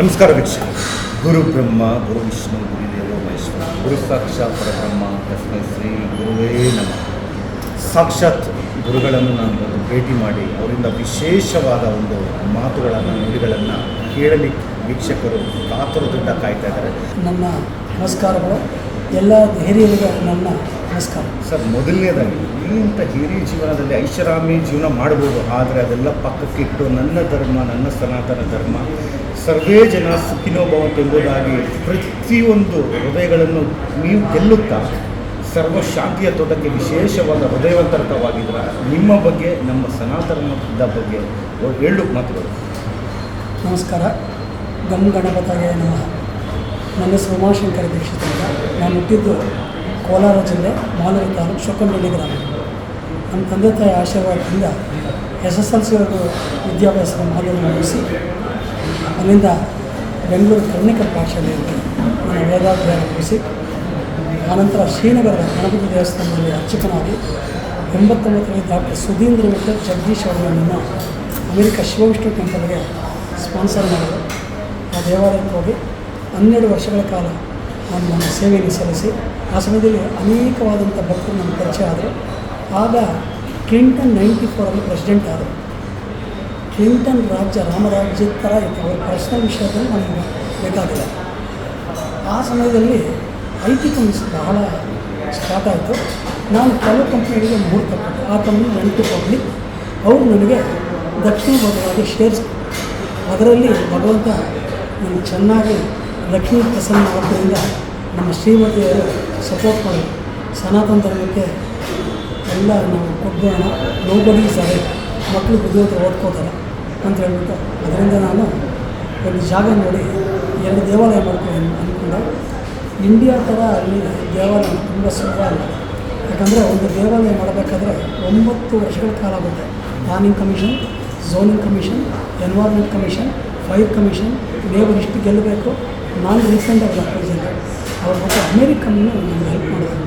ನಮಸ್ಕಾರ ವೀಕ್ಷಕ ಗುರು ಬ್ರಹ್ಮ, ಗುರು ವಿಷ್ಣು, ಗುರುದೇವ, ಮಹೇಶ್ವರ, ಗುರು ಸಾಕ್ಷಾತ್ ಪರಬ್ರಹ್ಮ, ತಸ್ಮೈ ಶ್ರೀ ಗುರುವೇ ನಮಃ. ಸಾಕ್ಷಾತ್ ಗುರುಗಳನ್ನು ನಾನು ಭೇಟಿ ಮಾಡಿ ಅವರಿಂದ ವಿಶೇಷವಾದ ಒಂದು ಮಾತುಗಳನ್ನು, ನುಡಿಗಳನ್ನು ಕೇಳಲಿ ವೀಕ್ಷಕರು ಕಾತುರದಿಂದ ಕಾಯ್ತಾ ಇದ್ದಾರೆ. ನನ್ನ ನಮಸ್ಕಾರಗಳು. ಎಲ್ಲ ಹಿರಿಯರಿಗೆ ನನ್ನ ನಮಸ್ಕಾರ. ಸರ್ ಮೊದಲನೇದಾಗಿ ಇಂಥ ಹಿರಿಯ ಜೀವನದಲ್ಲಿ ಐಷಾರಾಮಿ ಜೀವನ ಮಾಡ್ಬೋದು ಆದರೆ ಅದೆಲ್ಲ ಪಕ್ಕಕ್ಕಿಟ್ಟು ನನ್ನ ಧರ್ಮ ನನ್ನ ಸನಾತನ ಧರ್ಮ ಸರ್ವೇ ಜನ ಸುಖಿನೋ ಭವಂತು ಎಂಬುದಾಗಿ ಪ್ರತಿಯೊಂದು ಹೃದಯಗಳನ್ನು ನೀವು ಗೆಲ್ಲುತ್ತಾ ಸರ್ವ ಶಾಂತಿಯ ತೋಟಕ್ಕೆ ವಿಶೇಷವಾದ ಹೃದಯವಂತರ್ಥವಾಗಿದ್ದ ನಿಮ್ಮ ಬಗ್ಗೆ ನಮ್ಮ ಸನಾತನದ ಬಗ್ಗೆ ಹೇಳು ಮಾತುಗಳು. ನಮಸ್ಕಾರ. ಗಮ್ ಗಣಪತಗೆ ನಮಃ. ನನ್ನ ಹೆಸರು ಉಮಾಶಂಕರ ದೀಕ್ಷಿತ್ ಅಂತ. ನಾನು ಹುಟ್ಟಿದ್ದು ಕೋಲಾರ ಜಿಲ್ಲೆ ಮಾಲೂರು ತಾಲೂಕು ಶೊಕ್ಕಂಡಳ್ಳಿ ಗ್ರಾಮ. ನಮ್ಮ ತಂದೆ ತಾಯಿ ಆಶೀರ್ವಾದದಿಂದ ಎಸ್ ಎಸ್ ಎಲ್ ಸಿವರೆಗೂ ವಿದ್ಯಾಭ್ಯಾಸವನ್ನು ಮಾಲೂರು ಮುಗಿಸಿ ಅಲ್ಲಿಂದ ಬೆಂಗಳೂರು ಕರ್ಣಿಕರ ಪಾಠಶಾಲೆಯಲ್ಲಿ ನಾನು ವೇದಾಧ್ಯಯನ ಮುಗಿಸಿ, ಆನಂತರ ಶ್ರೀನಗರದ ಗಣಪತಿ ದೇವಸ್ಥಾನದಲ್ಲಿ ಅರ್ಚಕನಾಗಿ ಎಂಬತ್ತೊಂಬತ್ತರಲ್ಲಿ ಡಾಕ್ಟರ್ ಸುಧೀಂದ್ರ ಮತ್ತು ಜಗದೀಶ್ ಅವರನ್ನು ಅಮೆರಿಕ ಶಿವವಿಷ್ಣು ಟೆಂಪಲ್ಗೆ ಸ್ಪಾನ್ಸರ್ ಮಾಡಿದರು ಆ ದೇವಾಲಯಕ್ಕೆ ಹೋಗಿ ಹನ್ನೆರಡು ವರ್ಷಗಳ ಕಾಲ ನಾನು ನನ್ನ ಸೇವೆಯನ್ನು ಸಲ್ಲಿಸಿ, ಆ ಸಮಯದಲ್ಲಿ ಅನೇಕವಾದಂಥ ಭಕ್ತರು ನನ್ನ ಪರಿಚಯ ಆದರು. ಆಗ ಕ್ಲಿಂಟನ್ ನೈಂಟಿ ಫೋರಲ್ಲಿ ಪ್ರೆಸಿಡೆಂಟ್ ಆದರು. ಕ್ಲಿಂಟನ್ ರಾಜ್ಯ ರಾಮರಾಜ್ಯದ ಥರ ಇತ್ತು. ಅವ್ರ ಪರ್ಸ್ನಲ್ ವಿಷಯದಲ್ಲಿ ನಮಗೆ ಬೇಕಾಗಿಲ್ಲ. ಆ ಸಮಯದಲ್ಲಿ ಐ ಟಿ ಕಂಪ್ನೀಸ್ ಬಹಳ ಸ್ಟಾರ್ಟ್ ಆಯಿತು. ನಾನು ಕೆಲವು ಕಂಪ್ನಿಗಳಿಗೆ ಮೂರು ಕೊಟ್ಟೆ ಆ ಕಂಪ್ನಿ ವೆಂಟ್ ಟು ಪಬ್ಲಿಕ್ ಅವರು ನನಗೆ ದಕ್ಷಿಣ ಭಾಗವಾಗಿ ಶೇರ್ಸ್ ಅದರಲ್ಲಿ ಭಗವಂತ ನನಗೆ ಚೆನ್ನಾಗಿ ಲಕ್ಷ್ಮೀ ಪ್ರಸನ್ನ ಆದ್ದರಿಂದ ನಮ್ಮ ಶ್ರೀಮತಿಯವರು ಸಪೋರ್ಟ್ ಮಾಡಿ ಸನಾತನ ಧರ್ಮಕ್ಕೆ ಎಲ್ಲ ನಾವು ಕೊಟ್ಬೋಣ ನೋಬಡಿ ಸರಿ ಮಕ್ಕಳು ಬುದ್ಧಿವಂತ ಓದ್ಕೋತಾರೆ ಅಂತ ಹೇಳ್ಬಿಟ್ಟು ಅದರಿಂದ ನಾನು ಒಂದು ಜಾಗ ನೋಡಿ ಎರಡು ದೇವಾಲಯ ಮಾಡ್ಕೊಂಡು ಅಂದ್ಕೊಂಡು ಇಂಡಿಯಾ ಥರ ಅಲ್ಲಿ ದೇವಾಲಯ ತುಂಬ ಸುಲಭ ಅಲ್ಲ. ಯಾಕಂದರೆ ಒಂದು ದೇವಾಲಯ ಮಾಡಬೇಕಾದ್ರೆ ಒಂಬತ್ತು ವರ್ಷಗಳ ಕಾಲ ಆಗುತ್ತೆ. Planning commission zoning commission environment commission fire commission labour ಇಷ್ಟು ಗೆಲ್ಲಬೇಕು ನಾನು ರೀಸೆಂಟ್ ಆಗಿ ಪ್ರೆಸೆಂಟ್ ಅವ್ರ ಮತ್ತು ಅಮೇರಿಕನ್ನು ನನಗೆ ಹೆಲ್ಪ್ ಮಾಡಿದ್ರು.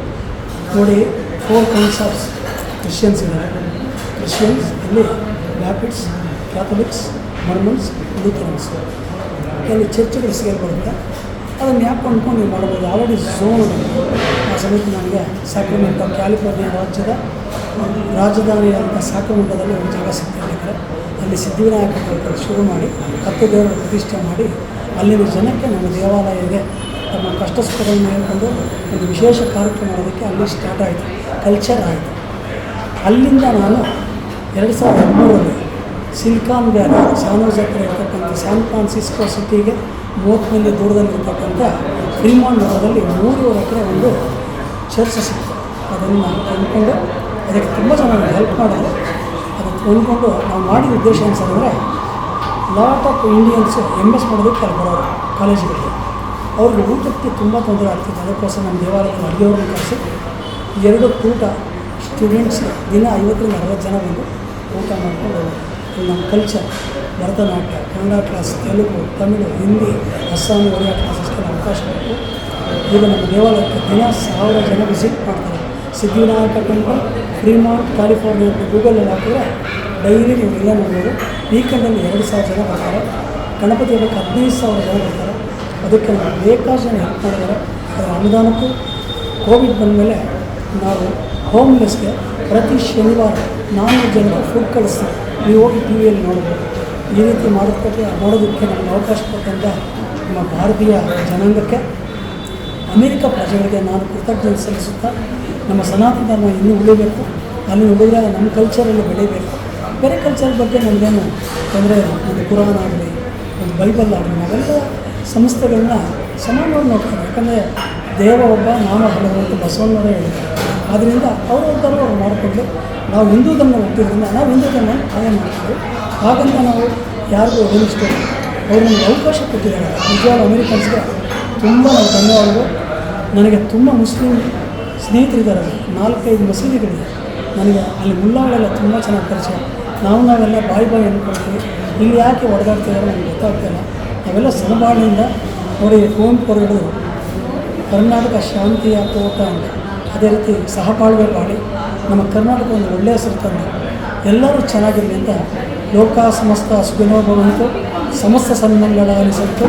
ನೋಡಿ ಫೋರ್ ಕೈಂಡ್ಸ್ ಆಫ್ ಕ್ರಿಶ್ಚಿಯನ್ಸ್ ಇದ್ದಾರೆ. ಕ್ರಿಶ್ಚಿಯನ್ಸ್ ಇಲ್ಲಿ ರ್ಯಾಪಿಡ್ಸ್ ಕ್ಯಾಥಲಿಕ್ಸ್ ಮರ್ಮನ್ಸ್ ಲೂಥರನ್ಸ್ ಕೆಲವು ಚರ್ಚ್ಗಳು ಸೇರಿ ಬರುತ್ತೆ. ಅದನ್ನು ಯಾಕೆ ಅಂದ್ಕೊಂಡು ನೀವು ಮಾಡ್ಬೋದು? ಆಲ್ರೆಡಿ ಝೋನ್ ಆ ಸಮಯಕ್ಕೆ ನನಗೆ ಸ್ಯಾಕ್ರಮೆಂಟೋ ಕ್ಯಾಲಿಫೋರ್ನಿಯಾ ರಾಜ್ಯದ ರಾಜಧಾನಿ ಅಂತ ಸ್ಯಾಕ್ರಮೆಂಟೋದಲ್ಲಿ ಒಂದು ಜಾಗ ಸಿಗ್ತಿರ್ಲಿಕ್ಕೆ ಅಲ್ಲಿ ಸಿದ್ಧಿವಿನಾಯಕ ಶುರು ಮಾಡಿ, ಹತ್ತು ದೇವರ ಪ್ರತಿಷ್ಠೆ ಮಾಡಿ ಅಲ್ಲಿನ ಜನಕ್ಕೆ, ನಮ್ಮ ದೇವಾಲಯ ಇದೆ ತಮ್ಮ ಕಷ್ಟ ಸುಖಗಳನ್ನು ಹೇಳ್ಕೊಂಡು ಒಂದು ವಿಶೇಷ ಕಾರ್ಯಕ್ರಮ ಮಾಡೋದಕ್ಕೆ ಅಲ್ಲಿ ಸ್ಟಾರ್ಟ್ ಆಯಿತು ಕಲ್ಚರ್ ಆಯಿತು. ಅಲ್ಲಿಂದ ನಾನು ಎರಡು ಸಾವಿರದ ಹದಿಮೂರರಲ್ಲಿ ಸಿಲಿಕಾನ್ ವ್ಯಾಲಿ ಸ್ಯಾನೋಸ್ ಹತ್ರ ಇರ್ತಕ್ಕಂಥ ಸ್ಯಾನ್ ಫ್ರಾನ್ಸಿಸ್ಕೋ ಸಿಟಿಗೆ ಮೂವತ್ತು ಮಂದಿ ದೂರದಲ್ಲಿರ್ತಕ್ಕಂಥ ಫ್ರೀಮಾನ್ ನಗರದಲ್ಲಿ ಮೂರುವರೆ ಎಕರೆ ಒಂದು ಚರ್ಚ್ ಸಿಕ್ತು. ಅದನ್ನು ಅಂದ್ಕೊಂಡು ಅದಕ್ಕೆ ತುಂಬ ಜನ ಹೆಲ್ಪ್ ಮಾಡಿದ್ರು ಅದನ್ನು ಅಂದ್ಕೊಂಡು ನಾವು ಮಾಡಿದ ಉದ್ದೇಶ ಅಂತಂದರೆ lot of Indians M S ಮಾಡೋದಕ್ಕೆ ಅಲ್ಲಿ ಬರೋರು ಕಾಲೇಜುಗಳಿಗೆ. ಅವ್ರಿಗೆ ಊಟಕ್ಕೆ ತುಂಬ ತೊಂದರೆ ಆಗ್ತಿತ್ತು ಅದಕ್ಕೋಸ್ಕರ ನಮ್ಮ ದೇವಾಲಯದಲ್ಲಿ ಅಡುಗೆಯವ್ರನ್ನ ಕರೆಸಿ, ಎರಡು ಊಟ ಸ್ಟೂಡೆಂಟ್ಸ್ ದಿನ ಐವತ್ತರಿಂದ ಅರವತ್ತು ಜನ ಬಂದು ಊಟ ಮಾಡ್ಕೊಂಡು. ಇದು ನಮ್ಮ ಕಲ್ಚರ್ ಭರತನಾಟ್ಯ, ಕನ್ನಡ ಕ್ಲಾಸ್ ತೆಲುಗು, ತಮಿಳು, ಹಿಂದಿ ಅಸ್ಸಾಮಿ ಒಡಿಯಾ ಕ್ಲಾಸಸ್ಗೆಲ್ಲ ಅವಕಾಶ ಕೊಟ್ಟು ಈಗ ನಮ್ಮ ದೇವಾಲಯಕ್ಕೆ ದಿನ ಸಾವಿರ ಜನ ವಿಸಿಟ್ ಮಾಡ್ತಾರೆ. ಸಿದ್ಧಿವಿನಾಯಕ ಟೆಂಪಲ್ ಫ್ರೀಮಾರ್ಟ್ ಕ್ಯಾಲಿಫೋರ್ನಿಯಾ ಗೂಗಲಲ್ಲಿ ಹಾಕಿದ್ರೆ ಡೈಲಿ ನೀವು ಇಲ್ಲ ನೋಡ್ಬೋದು. ವೀಕೆಂಡಲ್ಲಿ ಎರಡು ಸಾವಿರ ಜನ ಬರ್ತಾರೆ. ಗಣಪತಿ ಹಬ್ಬಕ್ಕೆ ಹದಿನೈದು ಸಾವಿರ ಜನ ಬರ್ತಾರೆ. ಅದಕ್ಕೆ ನಾವು ಬೇಕಾದಷ್ಟು ಜನ ಹೆಲ್ಪ್ ಮಾಡಿದ್ದಾರೆ. ಅದರ ಅನುದಾನಕ್ಕೂ ಕೋವಿಡ್ ಬಂದಮೇಲೆ ನಾವು ಹೋಮ್ಲೆಸ್ಗೆ ಪ್ರತಿ ಶನಿವಾರ ನಾಲ್ಕು ಜನರು ಫುಡ್ ಕಳಿಸ್ತೀವಿ. ನೀವು ಹೋಗಿ ಟಿ ವಿಯಲ್ಲಿ ನೋಡ್ಬೋದು. ಈ ರೀತಿ ಮಾಡೋದಕ್ಕೆ ನೋಡೋದಕ್ಕೆ ನಮಗೆ ಅವಕಾಶ ಕೊಟ್ಟಂಥ ನಮ್ಮ ಭಾರತೀಯ ಜನಾಂಗಕ್ಕೆ ಅಮೆರಿಕ ಪ್ರಜೆಗಳಿಗೆ ನಾನು ಕೃತಜ್ಞತೆ ಸಲ್ಲಿಸುತ್ತಾ, ನಮ್ಮ ಸನಾತನ ಧರ್ಮ ಇನ್ನೂ ಉಳಿಬೇಕು. ಅಲ್ಲಿ ಉಳಿದಾಗ ನಮ್ಮ ಕಲ್ಚರಲ್ಲಿ ಬೆಳೀಬೇಕು. ಬೇರೆ ಕಲ್ಚರ್ ಬಗ್ಗೆ ನಮಗೇನು ಅಂದರೆ ಒಂದು ಕುರಾನ್ ಆಗಲಿ, ಒಂದು ಬೈಬಲ್ ಆಗಲಿ, ನಾವೆಲ್ಲ ಸಂಸ್ಥೆಗಳನ್ನ ಸಮಾನವಾಗಿ ನೋಡ್ತಾರೆ ಯಾಕಂದರೆ ದೇವ ಒಬ್ಬ ನಾನು ಹಲವು ಅಂತ ಬಸವಣ್ಣವರೇ ಹೇಳಿದ್ದಾರೆ. ಆದ್ದರಿಂದ ಅವರು ಒಬ್ಬರು ಅವ್ರು ಮಾಡಿಕೊಂಡು ನಾವು ಹಿಂದೂ ಧರ್ಮ ಹುಟ್ಟಿದ್ರಿಂದ ನಾವು ಹಿಂದೂ ಧರ್ಮ ಹಾಗೆ ಮಾಡ್ತೀವಿ. ಹಾಗಂತ ನಾವು ಯಾರಿಗೂ ಅಗೇನಿಸ್ಟ್ ಅವ್ರು ನಮಗೆ ಅವಕಾಶ ಕೊಟ್ಟಿದ್ದಾರೆ. ನಿಜವಾದ ಅಮೇರಿಕನ್ಸ್ಗೆ ತುಂಬ ನಾವು ಧನ್ಯವಾದಗಳು. ನನಗೆ ತುಂಬ ಮುಸ್ಲಿಂ ಸ್ನೇಹಿತರಿದ್ದಾರೆ. ನಾಲ್ಕೈದು ಮಸೀದಿಗಳಿದೆ. ನನಗೆ ಅಲ್ಲಿ ಮುಲ್ಲಾಗಳೆಲ್ಲ ತುಂಬ ಚೆನ್ನಾಗಿ ಪರಿಚಯ. ನಾವು ನಾವೆಲ್ಲ ಬಾಯಿ ಬಾಯಿ ಅಂದ್ಕೊಳ್ತೀವಿ. ಇಲ್ಲಿ ಯಾಕೆ ಹೊಡೆದಾಡ್ತಿದ್ದಾರೆ ನಮ್ಗೆ ಗೊತ್ತಾಗ್ತಿಲ್ಲ ನಾವೆಲ್ಲ ಸಮಬಾಳಿನಿಂದ ನೋಡಿ ಕುವೆಂಪು ಹೇಳಿದ್ರು ಕರ್ನಾಟಕ ಶಾಂತಿಯ ತೋಟ ಅಂತ. ಅದೇ ರೀತಿ ಸಹಬಾಳ್ವೆ ಮಾಡಿ ನಮ್ಮ ಕರ್ನಾಟಕ ಒಂದು ಒಳ್ಳೆಯ ಹೆಸರು ತಂದು ಎಲ್ಲರೂ ಚೆನ್ನಾಗಿರಲಿ ಅಂತ ಲೋಕ ಸಮಸ್ತ ಸುಗಮ ಭವಂತು, ಸಮಸ್ತ ಸನ್ಮಂಗಳ ಅನಿಸಿತು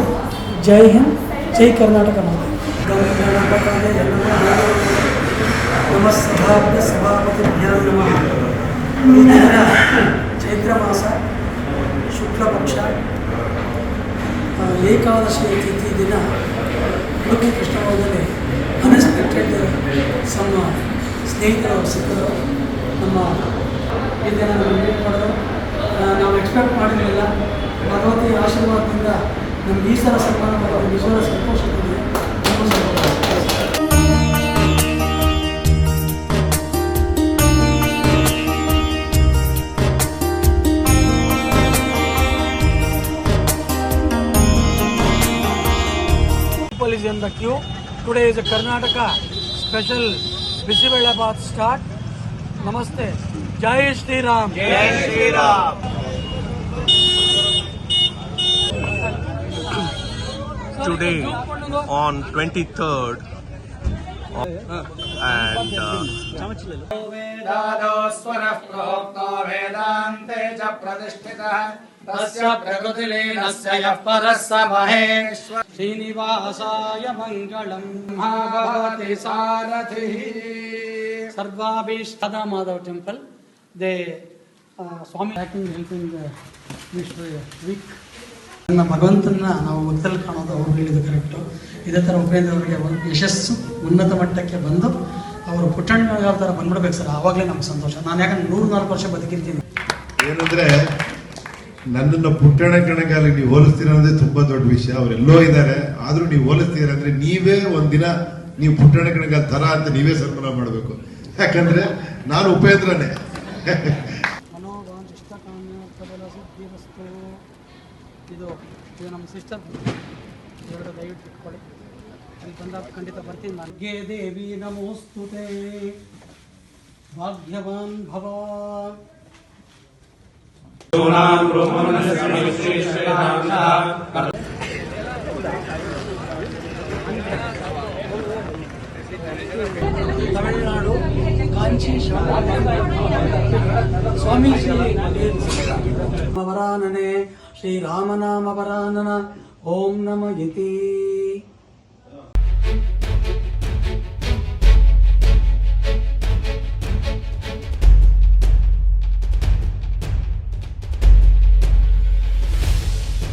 ಜೈ ಹಿಂದ್, ಜೈ ಕರ್ನಾಟಕ ಮಾತೆ. ನಮಸ್ಸಭಾಭ್ಯ ಸಭಾಪತಿ ಸಭಾಪತಿ ಚೈತ್ರ ಮಾಸ ಶುಕ್ಲ ಪಕ್ಷ ಏಕಾದಶಿ ತಿಥಿ ದಿನ, ಉಡುಪಿ ಕೃಷ್ಣಭವನದಲ್ಲಿ ಅನ್ಎಕ್ಸ್ಪೆಕ್ಟೆಡ್ ನಮ್ಮ ಸ್ನೇಹಿತರು, ಸಿಕ್ಕರು ನಮ್ಮ ಈ ದಿನ ನಮಗೆ ಮೀಟ್ ಮಾಡಿದ್ರು ನಾವು ಎಕ್ಸ್ಪೆಕ್ಟ್ ಮಾಡಿರಲಿಲ್ಲ. ಭಗವತಿ ಆಶೀರ್ವಾದದಿಂದ ನಮ್ಗೆ ಈ ಸಲ ಸನ್ಮಾನ ಮಾಡೋದು ನಿಜವಾದ ಸಂತೋಷ today is a Karnataka special bisibelebath start नमस्ते जय श्री राम जय Shri Ram today on 23rd and वेदादोस्वरः प्रोक्तो वेदान्ते च प्रतिष्ठितः तस्य प्रकृतिलीनस्य यः परः स महेश्वर श्रीनिवासाय मङ्गलम् भगवति सारथिः ಸರ್ವಾಭೀಷ್ಟ ಮಾಧವ್ ಟೆಂಪಲ್ ದೇ ಸ್ವಾಮಿ ಹ್ಯಾಕಿಂಗ್ ಹೆಲ್ಪಿಂಗ್ ಮಿಸ್ಟರ್ ವೀಕ್ ನನ್ನ ಭಗವಂತನ ನಾವು ಒತ್ತಲ್ಲಿ ಕಾಣೋದು ಅವ್ರು ಹೇಳಿದ್ದು ಕರೆಕ್ಟು ಇದೇ ಥರ ಉಪೇಂದ್ರ ಅವರಿಗೆ ಒಂದು ಯಶಸ್ಸು ಉನ್ನತ ಮಟ್ಟಕ್ಕೆ ಬಂದು ಅವರು ಪುಟ್ಟಣ್ಣ ಯಾವ ಥರ ಬಂದ್ಬಿಡ್ಬೇಕು ಸರ್ ಆವಾಗಲೇ ನಮ್ಗೆ ಸಂತೋಷ ನಾನು ಯಾಕಂದ್ರೆ ನೂರು ನಾಲ್ಕು ವರ್ಷ ಬದುಕಿರ್ತೀನಿ ಏನಂದ್ರೆ ನನ್ನನ್ನು ಪುಟ್ಟಣ ಕಣಗಾಲಿ ನೀವು ಹೋಲಿಸ್ತೀರ ತುಂಬಾ ದೊಡ್ಡ ವಿಷಯ. ಅವರೆಲ್ಲೋ ಇದ್ದಾರೆ. ಆದ್ರೂ ನೀವು ಹೋಲಿಸ್ತೀರ ಅಂದ್ರೆ ನೀವೇ ಒಂದಿನ ನೀವು ಪುಟ್ಟಣ ಕಣಗಾಲ ತರ ಅಂತ ನೀವೇ ಸನ್ಮಾನ ಮಾಡಬೇಕು. ಯಾಕಂದ್ರೆ ನಾನು ಉಪೇಂದ್ರನೇ. ಇದು ಇದು ನಮ್ಮ ಎರಡು ಖಂಡಿತ ಬರ್ತೀನಿ ನನಗೆ ದೇವಿ ನಮೋಸ್ತುತೆ. ಭಾಗ್ಯವಾನ್ ಭವ. తమిళనాడు కాంచీ స్వామి అవరాననే శ్రీరామనామవరానన ఓం నమ యతి.